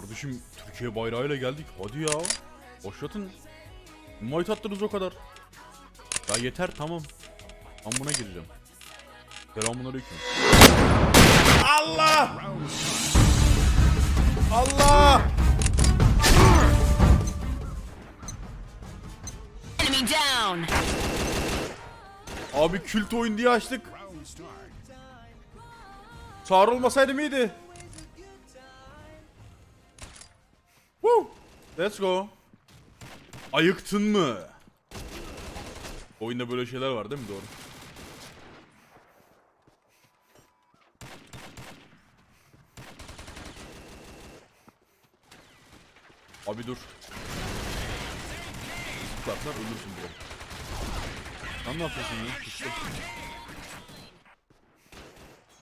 Kardeşim Türkiye bayrağıyla geldik. Hadi ya. Başlatın. Muayt attınız o kadar. Ya yeter tamam. Ben buna gireceğim. Selamun aleyküm. Allah! Allah! Enemy down. Abi kült oyun diye açtık. Çağrı olmasaydı Let's go. Ayıktın mı? Oyunda böyle şeyler var değil mi? Doğru. Abi dur. Zıplarsan ölürsün bro. Sen ne yapıyorsun ya?